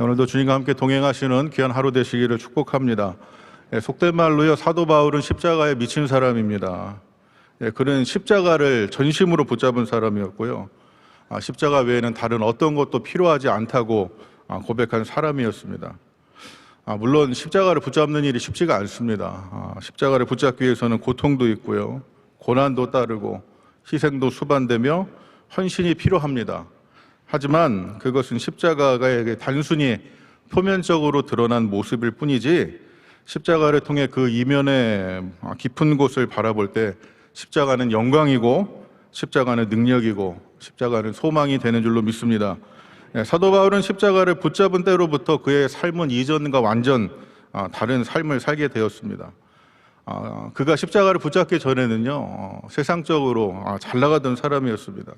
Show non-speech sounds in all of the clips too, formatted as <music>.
오늘도 주님과 함께 동행하시는 귀한 하루 되시기를 축복합니다. 예, 속된 말로요 사도 바울은 십자가에 미친 사람입니다. 예, 그는 십자가를 전심으로 붙잡은 사람이었고요. 아, 십자가 외에는 다른 어떤 것도 필요하지 않다고 아, 고백한 사람이었습니다. 아, 물론 십자가를 붙잡는 일이 쉽지가 않습니다. 아, 십자가를 붙잡기 위해서는 고통도 있고요, 고난도 따르고 희생도 수반되며 헌신이 필요합니다. 하지만 그것은 십자가가 단순히 표면적으로 드러난 모습일 뿐이지 십자가를 통해 그 이면의 깊은 곳을 바라볼 때 십자가는 영광이고 십자가는 능력이고 십자가는 소망이 되는 줄로 믿습니다. 예, 사도 바울은 십자가를 붙잡은 때로부터 그의 삶은 이전과 완전 아, 다른 삶을 살게 되었습니다. 아, 그가 십자가를 붙잡기 전에는요 어, 세상적으로 아, 잘 나가던 사람이었습니다.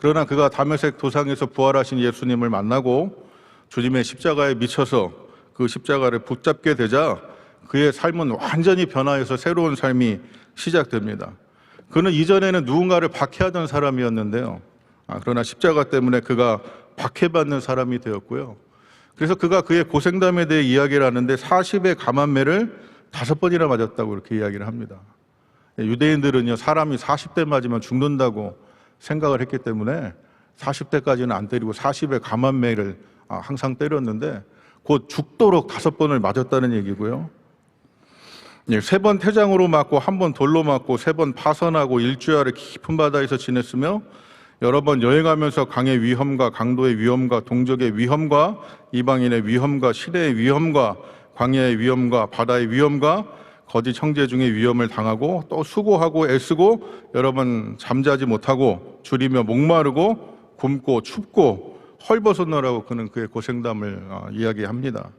그러나 그가 다메섹 도상에서 부활하신 예수님을 만나고 주님의 십자가에 미쳐서 그 십자가를 붙잡게 되자 그의 삶은 완전히 변화해서 새로운 삶이 시작됩니다. 그는 이전에는 누군가를 박해하던 사람이었는데요. 아, 그러나 십자가 때문에 그가 박해받는 사람이 되었고요. 그래서 그가 그의 고생담에 대해 이야기를 하는데 40의 감한매를 다섯 번이나 맞았다고 이렇게 이야기를 합니다. 예, 유대인들은요, 사람이 40대 맞으면 죽는다고 생각을 했기 때문에 40대까지는 안 때리고 40의 감한매를 아, 항상 때렸는데 곧 죽도록 다섯 번을 맞았다는 얘기고요. 예, 세번 태장으로 맞고 한 번 돌로 맞고 세 번 파선하고 일주일에 깊은 바다에서 지냈으며 여러 번 여행하면서 강의 위험과 강도의 위험과 동족의 위험과 이방인의 위험과 시대의 위험과 광야의 위험과 바다의 위험과 거짓 형제 중의 위험을 당하고 또 수고하고 애쓰고 여러 번 잠자지 못하고 줄이며 목마르고 굶고 춥고 헐벗었노라고 그는 그의 고생담을 어, 이야기합니다.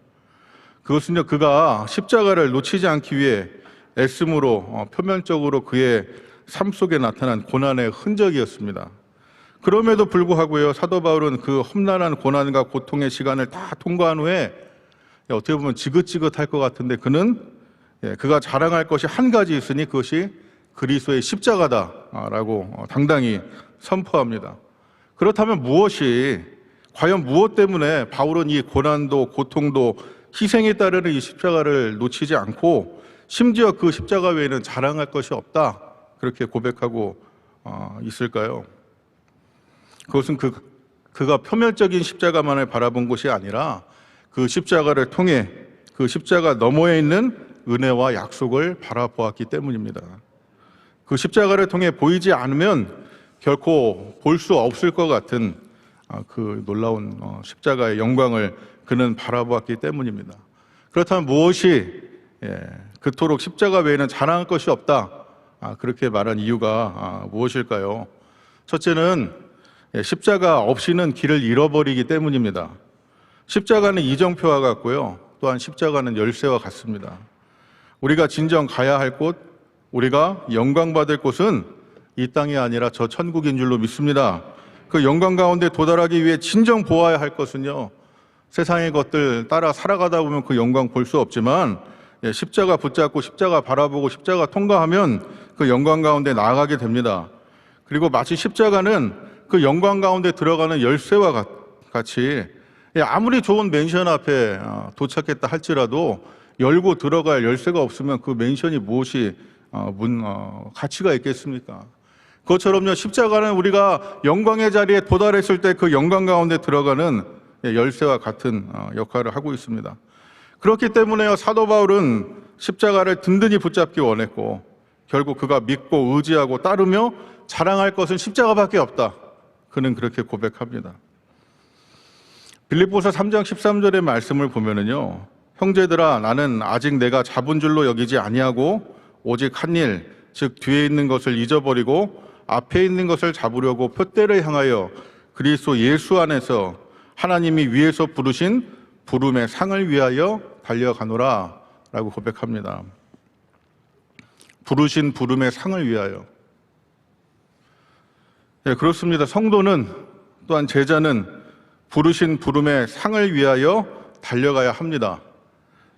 그것은요 그가 십자가를 놓치지 않기 위해 애씀으로 어, 표면적으로 그의 삶 속에 나타난 고난의 흔적이었습니다. 그럼에도 불구하고요 사도 바울은 그 험난한 고난과 고통의 시간을 다 통과한 후에 어떻게 보면 지긋지긋할 것 같은데 그는 예, 그가 자랑할 것이 한 가지 있으니 그것이 그리스도의 십자가다라고 어, 당당히 선포합니다. 그렇다면 무엇이 과연 무엇 때문에 바울은 이 고난도 고통도 희생에 따르는 이 십자가를 놓치지 않고 심지어 그 십자가 외에는 자랑할 것이 없다 그렇게 고백하고 어, 있을까요? 그것은 그 그가 표면적인 십자가만을 바라본 것이 아니라 그 십자가를 통해 그 십자가 너머에 있는 은혜와 약속을 바라보았기 때문입니다. 그 십자가를 통해 보이지 않으면 결코 볼 수 없을 것 같은 아, 그 놀라운 어, 십자가의 영광을 그는 바라보았기 때문입니다. 그렇다면 무엇이 예, 그토록 십자가 외에는 자랑할 것이 없다 아, 그렇게 말한 이유가 아, 무엇일까요? 첫째는 예, 십자가 없이는 길을 잃어버리기 때문입니다. 십자가는 이정표와 같고요. 또한 십자가는 열쇠와 같습니다. 우리가 진정 가야 할 곳, 우리가 영광 받을 곳은 이 땅이 아니라 저 천국인 줄로 믿습니다. 그 영광 가운데 도달하기 위해 진정 보아야 할 것은요. 세상의 것들 따라 살아가다 보면 그 영광 볼 수 없지만 예, 십자가 붙잡고 십자가 바라보고 십자가 통과하면 그 영광 가운데 나아가게 됩니다. 그리고 마치 십자가는 그 영광 가운데 들어가는 열쇠와 같- 같이 예, 아무리 좋은 맨션 앞에 어, 도착했다 할지라도 열고 들어갈 열쇠가 없으면 그 맨션이 무엇이 어, 문 어, 가치가 있겠습니까? 그것처럼요 십자가는 우리가 영광의 자리에 도달했을 때 그 영광 가운데 들어가는 예, 열쇠와 같은 어, 역할을 하고 있습니다. 그렇기 때문에요 사도 바울은 십자가를 든든히 붙잡기 원했고 결국 그가 믿고 의지하고 따르며 자랑할 것은 십자가밖에 없다. 그는 그렇게 고백합니다. 빌립보서 3장 13절의 말씀을 보면은요. 형제들아 나는 아직 내가 잡은 줄로 여기지 아니하고 오직 한 일, 즉 뒤에 있는 것을 잊어버리고 앞에 있는 것을 잡으려고 표대를 향하여 그리스도 예수 안에서 하나님이 위에서 부르신 부름의 상을 위하여 달려가노라라고 고백합니다. 부르신 부름의 상을 위하여. 예, 그렇습니다. 성도는 또한 제자는 부르신 부름의 상을 위하여 달려가야 합니다.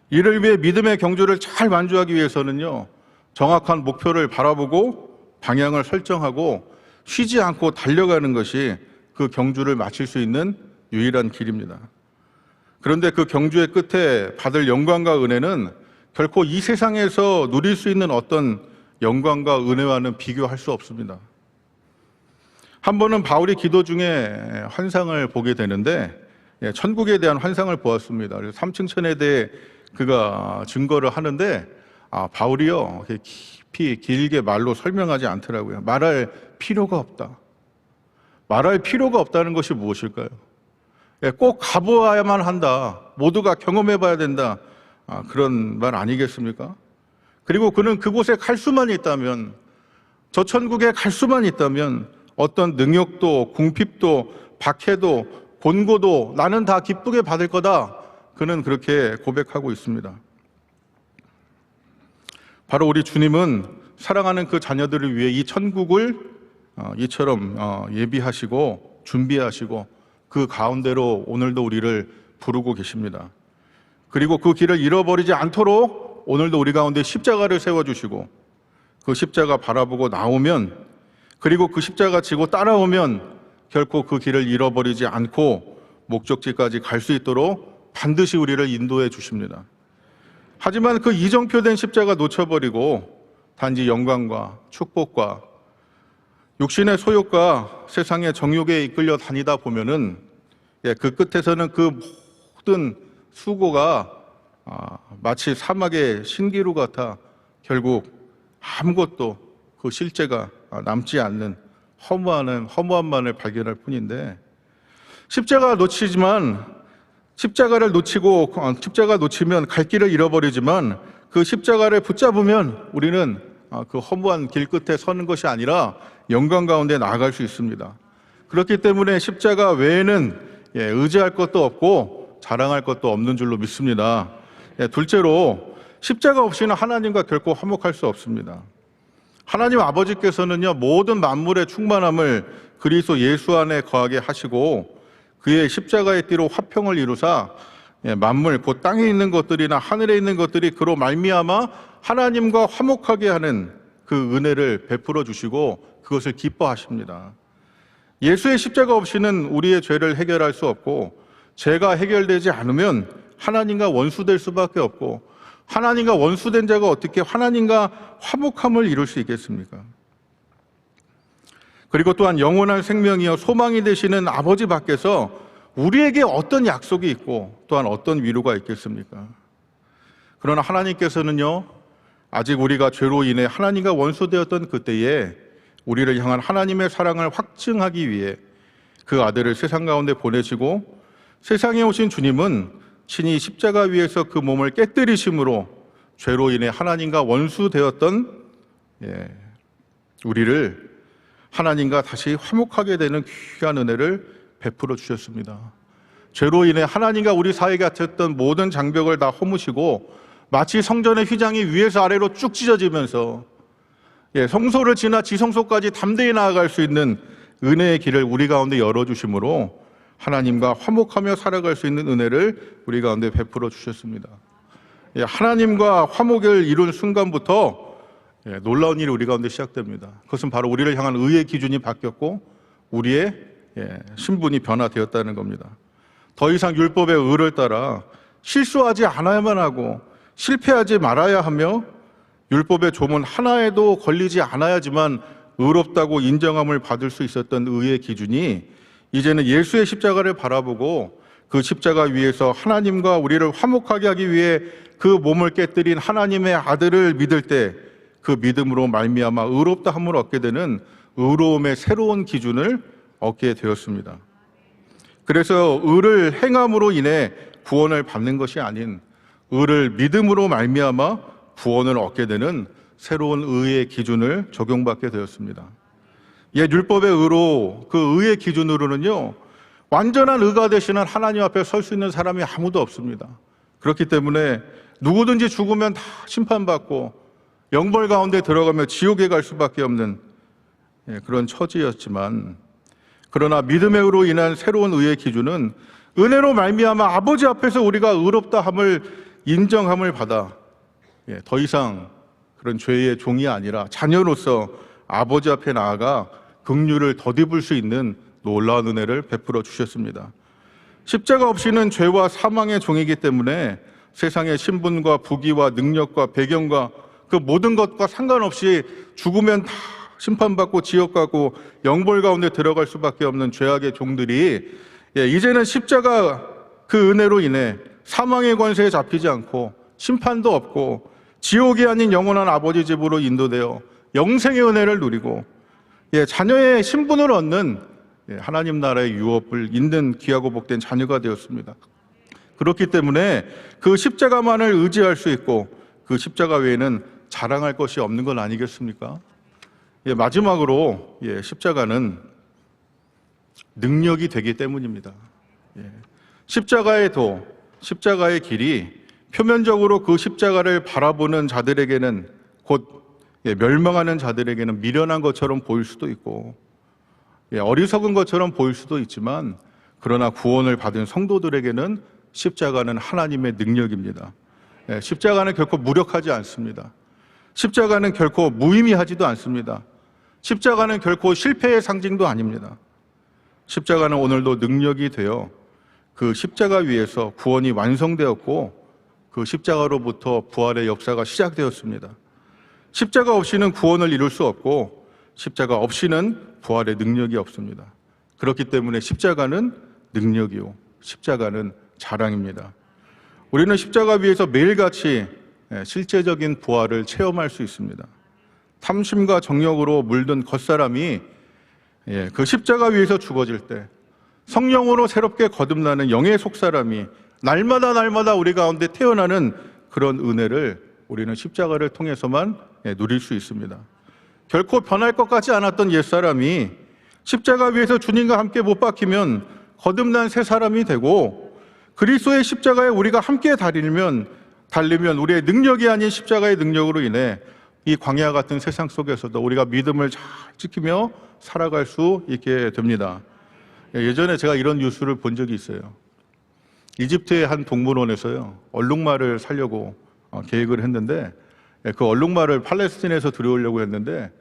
이를 위해 믿음의 경주를 잘 완주하기 위해서는요, 정확한 목표를 바라보고 방향을 설정하고 쉬지 않고 달려가는 것이 그 경주를 마칠 수 있는 유일한 길입니다. 그런데 그 경주의 끝에 받을 영광과 은혜는 결코 이 세상에서 누릴 수 있는 어떤 영광과 은혜와는 비교할 수 없습니다. 한 번은 바울이 기도 중에 환상을 보게 되는데 예, 천국에 대한 환상을 보았습니다. 그래서 삼층천에 대해 그가 증거를 하는데 아, 바울이요 깊이 길게 말로 설명하지 않더라고요. 말할 필요가 없다. 말할 필요가 없다는 것이 무엇일까요? 예, 꼭 가보아야만 한다. 모두가 경험해봐야 된다. 아, 그런 말 아니겠습니까? 그리고 그는 그곳에 갈 수만 있다면, 저 천국에 갈 수만 있다면, 어떤 능욕도, 궁핍도, 박해도, 곤고도 나는 다 기쁘게 받을 거다. 그는 그렇게 고백하고 있습니다. 바로 우리 주님은 사랑하는 그 자녀들을 위해 이 천국을 어, 이처럼 어, 예비하시고 준비하시고 그 가운데로 오늘도 우리를 부르고 계십니다. 그리고 그 길을 잃어버리지 않도록 오늘도 우리 가운데 십자가를 세워주시고 그 십자가 바라보고 나오면 그리고 그 십자가 지고 따라오면 결코 그 길을 잃어버리지 않고 목적지까지 갈 수 있도록 반드시 우리를 인도해 주십니다. 하지만 그 이정표된 십자가 놓쳐버리고 단지 영광과 축복과 육신의 소욕과 세상의 정욕에 이끌려 다니다 보면은 예, 그 끝에서는 그 모든 수고가 아, 마치 사막의 신기루 같아 결국 아무것도 그 실제가 남지 않는 허무한 허무함만을 발견할 뿐인데 십자가 놓치지만 십자가를 놓치고 어, 십자가 놓치면 갈 길을 잃어버리지만 그 십자가를 붙잡으면 우리는 아, 그 허무한 길 끝에 서는 것이 아니라 영광 가운데 나아갈 수 있습니다. 그렇기 때문에 십자가 외에는 예, 의지할 것도 없고 자랑할 것도 없는 줄로 믿습니다. 예, 둘째로 십자가 없이는 하나님과 결코 화목할 수 없습니다. 하나님 아버지께서는요 모든 만물의 충만함을 그리스도 예수 안에 거하게 하시고 그의 십자가의 띠로 화평을 이루사 예, 만물 곧 땅에 있는 것들이나 하늘에 있는 것들이 그로 말미암아 하나님과 화목하게 하는 그 은혜를 베풀어 주시고 그것을 기뻐하십니다. 예수의 십자가 없이는 우리의 죄를 해결할 수 없고 죄가 해결되지 않으면 하나님과 원수될 수밖에 없고 하나님과 원수된 자가 어떻게 하나님과 화목함을 이룰 수 있겠습니까? 그리고 또한 영원한 생명이여 소망이 되시는 아버지 밖에서 우리에게 어떤 약속이 있고 또한 어떤 위로가 있겠습니까? 그러나 하나님께서는요, 아직 우리가 죄로 인해 하나님과 원수되었던 그때에 우리를 향한 하나님의 사랑을 확증하기 위해 그 아들을 세상 가운데 보내시고 세상에 오신 주님은 친히 십자가 위에서 그 몸을 깨뜨리심으로 죄로 인해 하나님과 원수되었던 예, 우리를 하나님과 다시 화목하게 되는 귀한 은혜를 베풀어 주셨습니다. 죄로 인해 하나님과 우리 사이에 갇혔던 모든 장벽을 다 허무시고 마치 성전의 휘장이 위에서 아래로 쭉 찢어지면서 예, 성소를 지나 지성소까지 담대히 나아갈 수 있는 은혜의 길을 우리 가운데 열어주심으로 하나님과 화목하며 살아갈 수 있는 은혜를 우리 가운데 베풀어 주셨습니다. 예, 하나님과 화목을 이룬 순간부터 예, 놀라운 일이 우리 가운데 시작됩니다. 그것은 바로 우리를 향한 의의 기준이 바뀌었고 우리의 예, 신분이 변화되었다는 겁니다. 더 이상 율법의 의를 따라 실수하지 않아야만 하고 실패하지 말아야 하며 율법의 조문 하나에도 걸리지 않아야지만 의롭다고 인정함을 받을 수 있었던 의의 기준이 이제는 예수의 십자가를 바라보고 그 십자가 위에서 하나님과 우리를 화목하게 하기 위해 그 몸을 깨뜨린 하나님의 아들을 믿을 때 그 믿음으로 말미암아 의롭다 함을 얻게 되는 의로움의 새로운 기준을 얻게 되었습니다. 그래서 의를 행함으로 인해 구원을 받는 것이 아닌 의를 믿음으로 말미암아 구원을 얻게 되는 새로운 의의 기준을 적용받게 되었습니다. 옛 율법의 의로 그 의의 기준으로는요 완전한 의가 되시는 하나님 앞에 설 수 있는 사람이 아무도 없습니다. 그렇기 때문에 누구든지 죽으면 다 심판받고 영벌 가운데 들어가며 지옥에 갈 수밖에 없는 예, 그런 처지였지만 그러나 믿음의 의로 인한 새로운 의의 기준은 은혜로 말미암아 아버지 앞에서 우리가 의롭다함을 인정함을 받아 예, 더 이상 그런 죄의 종이 아니라 자녀로서 아버지 앞에 나아가 긍휼을 덧입을 수 있는 놀라운 은혜를 베풀어 주셨습니다. 십자가 없이는 죄와 사망의 종이기 때문에 세상의 신분과 부귀와 능력과 배경과 그 모든 것과 상관없이 죽으면 다 심판받고 지옥 가고 영벌 가운데 들어갈 수밖에 없는 죄악의 종들이 예, 이제는 십자가 그 은혜로 인해 사망의 권세에 잡히지 않고 심판도 없고 지옥이 아닌 영원한 아버지 집으로 인도되어 영생의 은혜를 누리고 예, 자녀의 신분을 얻는 예, 하나님 나라의 유업을 잇는 귀하고 복된 자녀가 되었습니다. 그렇기 때문에 그 십자가만을 의지할 수 있고 그 십자가 외에는 자랑할 것이 없는 건 아니겠습니까? 예, 마지막으로 예, 십자가는 능력이 되기 때문입니다. 예, 십자가의 도, 십자가의 길이 표면적으로 그 십자가를 바라보는 자들에게는 곧 예, 멸망하는 자들에게는 미련한 것처럼 보일 수도 있고 예, 어리석은 것처럼 보일 수도 있지만 그러나 구원을 받은 성도들에게는 십자가는 하나님의 능력입니다. 예, 십자가는 결코 무력하지 않습니다. 십자가는 결코 무의미하지도 않습니다. 십자가는 결코 실패의 상징도 아닙니다. 십자가는 오늘도 능력이 되어 그 십자가 위에서 구원이 완성되었고 그 십자가로부터 부활의 역사가 시작되었습니다. 십자가 없이는 구원을 이룰 수 없고 십자가 없이는 부활의 능력이 없습니다. 그렇기 때문에 십자가는 능력이요. 십자가는 자랑입니다. 우리는 십자가 위에서 매일같이 예, 실제적인 부활을 체험할 수 있습니다. 탐심과 정욕으로 물든 겉사람이 예, 그 십자가 위에서 죽어질 때 성령으로 새롭게 거듭나는 영의 속사람이 날마다 날마다 우리 가운데 태어나는 그런 은혜를 우리는 십자가를 통해서만 예, 누릴 수 있습니다. 결코 변할 것 같지 않았던 옛사람이 십자가 위에서 주님과 함께 못 박히면 거듭난 새 사람이 되고 그리스도의 십자가에 우리가 함께 달리면 달리면 우리의 능력이 아닌 십자가의 능력으로 인해 이 광야 같은 세상 속에서도 우리가 믿음을 잘 지키며 살아갈 수 있게 됩니다. 예, 예전에 제가 이런 뉴스를 본 적이 있어요. 이집트의 한 동물원에서요 얼룩말을 살려고 어, 계획을 했는데 예, 그 얼룩말을 팔레스틴에서 들여오려고 했는데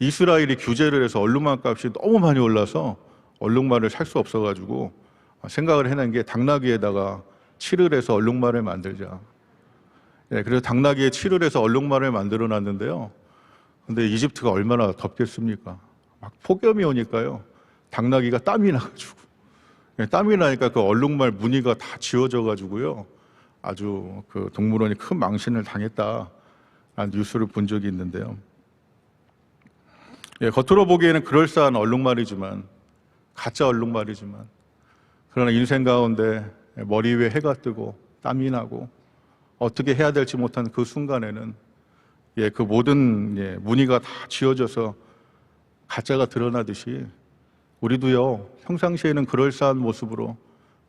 이스라엘이 규제를 해서 얼룩말 값이 너무 많이 올라서 얼룩말을 살 수 없어가지고 생각을 해낸 게 당나귀에다가 칠을 해서 얼룩말을 만들자. 예, 그래서 당나귀에 칠을 해서 얼룩말을 만들어 놨는데요. 근데 이집트가 얼마나 덥겠습니까? 막 폭염이 오니까요. 당나귀가 땀이 나가지고. 예, 땀이 나니까 그 얼룩말 무늬가 다 지워져 가지고요. 아주 그 동물원이 큰 망신을 당했다. 라는 뉴스를 본 적이 있는데요. 예, 겉으로 보기에는 그럴싸한 얼룩말이지만, 가짜 얼룩말이지만, 그러나 인생 가운데 머리 위에 해가 뜨고 땀이 나고 어떻게 해야 될지 못한 그 순간에는 예, 그 모든 예, 무늬가 다 지워져서 가짜가 드러나듯이 우리도요 평상시에는 그럴싸한 모습으로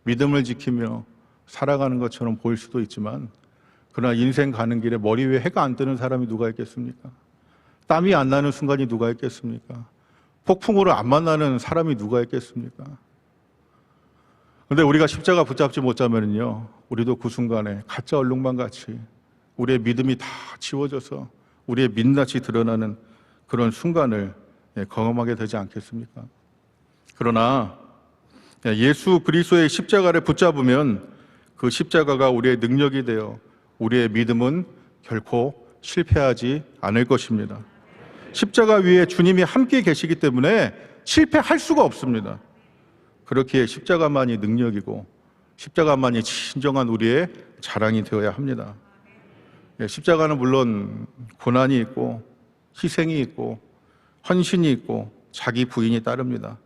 믿음을 지키며 살아가는 것처럼 보일 수도 있지만 그러나 인생 가는 길에 머리 위에 해가 안 뜨는 사람이 누가 있겠습니까? 땀이 안 나는 순간이 누가 있겠습니까? 폭풍우를 안 만나는 사람이 누가 있겠습니까? 근데 우리가 십자가 붙잡지 못하면요, 우리도 그 순간에 가짜 얼룩만 같이 우리의 믿음이 다 지워져서 우리의 민낯이 드러나는 그런 순간을 예, 경험하게 되지 않겠습니까? 그러나 예, 예수 그리스도의 십자가를 붙잡으면 그 십자가가 우리의 능력이 되어 우리의 믿음은 결코 실패하지 않을 것입니다. 십자가 위에 주님이 함께 계시기 때문에 실패할 수가 없습니다. 그렇기에 십자가만이 능력이고 십자가만이 진정한 우리의 자랑이 되어야 합니다. 예, 십자가는 물론 고난이 있고 희생이 있고 헌신이 있고 자기 부인이 따릅니다.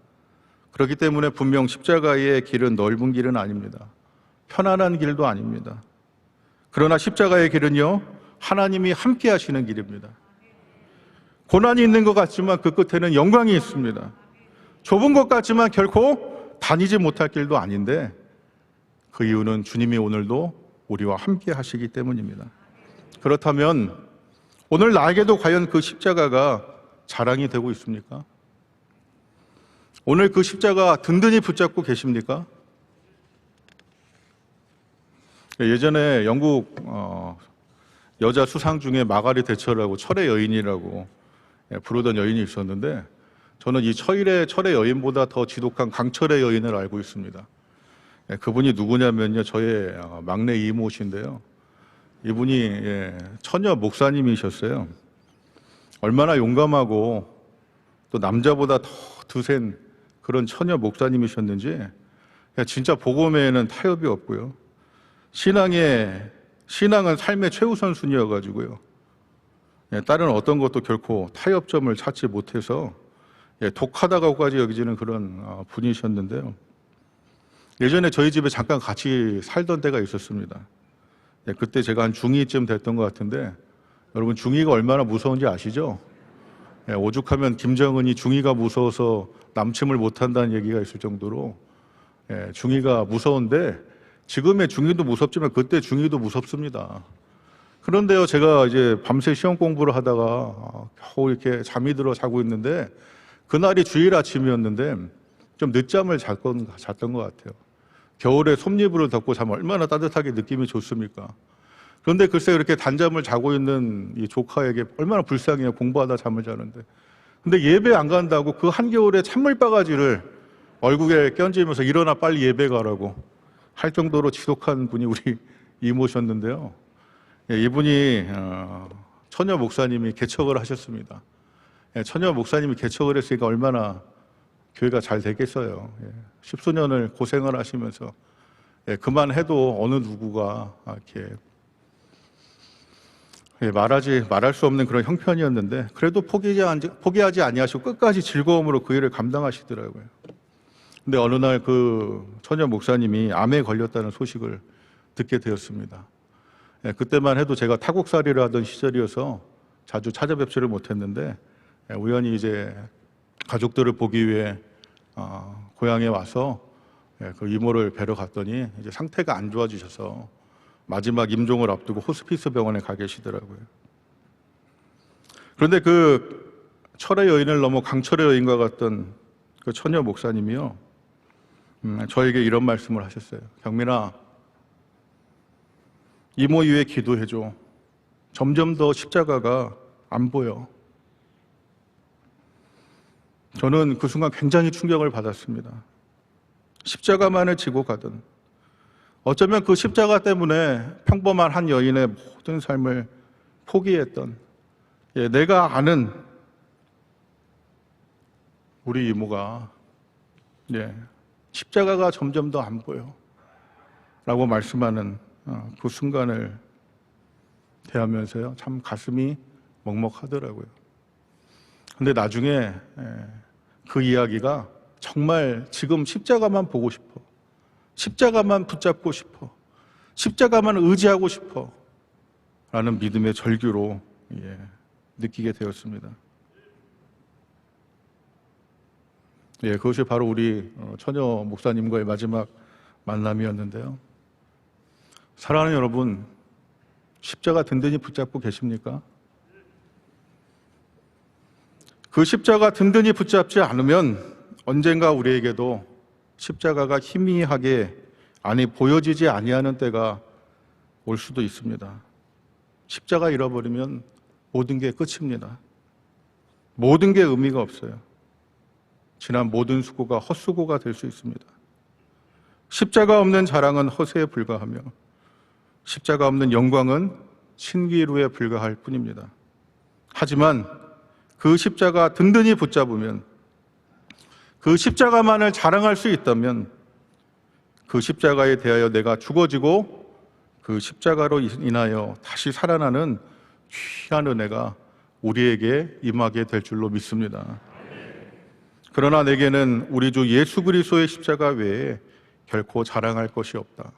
그렇기 때문에 분명 십자가의 길은 넓은 길은 아닙니다. 편안한 길도 아닙니다. 그러나 십자가의 길은요, 하나님이 함께 하시는 길입니다. 고난이 있는 것 같지만 그 끝에는 영광이 있습니다. 좁은 것 같지만 결코 다니지 못할 길도 아닌데 그 이유는 주님이 오늘도 우리와 함께 하시기 때문입니다. 그렇다면 오늘 나에게도 과연 그 십자가가 자랑이 되고 있습니까? 오늘 그 십자가 든든히 붙잡고 계십니까? 예전에 영국 어, 여자 수상 중에 마가리 대처라고 철의 여인이라고 예, 부르던 여인이 있었는데 저는 이 철의, 철의 여인보다 더 지독한 강철의 여인을 알고 있습니다. 예, 그분이 누구냐면요, 저의 어, 막내 이모신데요. 이분이 예, 처녀 목사님이셨어요. 얼마나 용감하고 또 남자보다 더 드센 그런 처녀 목사님이셨는지 예, 진짜 복음에는 타협이 없고요. 신앙의 신앙은 삶의 최우선 순위여가지고요. 예, 다른 어떤 것도 결코 타협점을 찾지 못해서 예, 독하다고까지 여기지는 그런 어, 분이셨는데요. 예전에 저희 집에 잠깐 같이 살던 때가 있었습니다. 예, 그때 제가 한 중2쯤 됐던 것 같은데 여러분 중2가 얼마나 무서운지 아시죠? 예, 오죽하면 김정은이 중2가 무서워서 남침을 못한다는 얘기가 있을 정도로 예, 중2가 무서운데 지금의 중2도 무섭지만 그때 중2도 무섭습니다. 그런데요, 제가 이제 밤새 시험 공부를 하다가 어, 겨우 이렇게 잠이 들어 자고 있는데 그날이 주일 아침이었는데 좀 늦잠을 잤건, 잤던 것 같아요. 겨울에 솜니부를 덮고 자면 얼마나 따뜻하게 느낌이 좋습니까? 그런데 글쎄 그렇게 단잠을 자고 있는 이 조카에게 얼마나 불쌍해요. 공부하다 잠을 자는데. 근데 예배 안 간다고 그 한겨울에 찬물 바가지를 얼굴에 껴안으면서 일어나 빨리 예배 가라고 할 정도로 지독한 분이 우리 <laughs> 이모셨는데요. 예, 이분이 어, 처녀 목사님이 개척을 하셨습니다. 예, 처녀 목사님이 개척을 했으니까 얼마나 교회가 잘 되겠어요. 예, 십수년을 고생을 하시면서 예, 그만해도 어느 누구가 이렇게 예, 말하지 말할 수 없는 그런 형편이었는데 그래도 포기하지 포기하지 아니하시고 끝까지 즐거움으로 그 일을 감당하시더라고요. 근데 어느 날 그 처녀 목사님이 암에 걸렸다는 소식을 듣게 되었습니다. 예, 그때만 해도 제가 타국살이를 하던 시절이어서 자주 찾아뵙지를 못했는데 예, 우연히 이제 가족들을 보기 위해 어, 고향에 와서 예, 그 이모를 뵈러 갔더니 이제 상태가 안 좋아지셔서 마지막 임종을 앞두고 호스피스 병원에 가 계시더라고요. 그런데 그 철의 여인을 넘어 강철의 여인과 같던 그 처녀 목사님이요, 음, 저에게 이런 말씀을 하셨어요. 경민아, 이모 위해 기도해줘. 점점 더 십자가가 안 보여. 저는 그 순간 굉장히 충격을 받았습니다. 십자가만을 지고 가던 어쩌면 그 십자가 때문에 평범한 한 여인의 모든 삶을 포기했던 예, 내가 아는 우리 이모가 예, 십자가가 점점 더 안 보여 라고 말씀하는 어, 그 순간을 대하면서요 참 가슴이 먹먹하더라고요. 근데 나중에 예, 그 이야기가 정말 지금 십자가만 보고 싶어. 십자가만 붙잡고 싶어. 십자가만 의지하고 싶어. 라는 믿음의 절규로 예, 느끼게 되었습니다. 예, 그것이 바로 우리 어, 처녀 목사님과의 마지막 만남이었는데요. 사랑하는 여러분, 십자가 든든히 붙잡고 계십니까? 그 십자가 든든히 붙잡지 않으면 언젠가 우리에게도 십자가가 희미하게 안이 보여지지 아니하는 때가 올 수도 있습니다. 십자가 잃어버리면 모든 게 끝입니다. 모든 게 의미가 없어요. 지난 모든 수고가 헛수고가 될 수 있습니다. 십자가 없는 자랑은 허세에 불과하며 십자가 없는 영광은 신기루에 불과할 뿐입니다. 하지만 그 십자가 든든히 붙잡으면 그 십자가만을 자랑할 수 있다면 그 십자가에 대하여 내가 죽어지고 그 십자가로 인하여 다시 살아나는 귀한 은혜가 우리에게 임하게 될 줄로 믿습니다. 그러나 내게는 우리 주 예수 그리스도의 십자가 외에 결코 자랑할 것이 없다.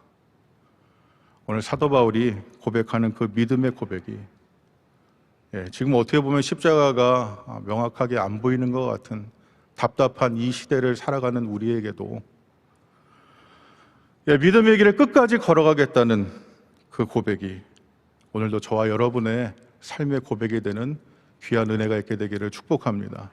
오늘 사도 바울이 고백하는 그 믿음의 고백이 예, 지금 어떻게 보면 십자가가 명확하게 안 보이는 것 같은 답답한 이 시대를 살아가는 우리에게도 예, 믿음의 길을 끝까지 걸어가겠다는 그 고백이 오늘도 저와 여러분의 삶의 고백이 되는 귀한 은혜가 있게 되기를 축복합니다.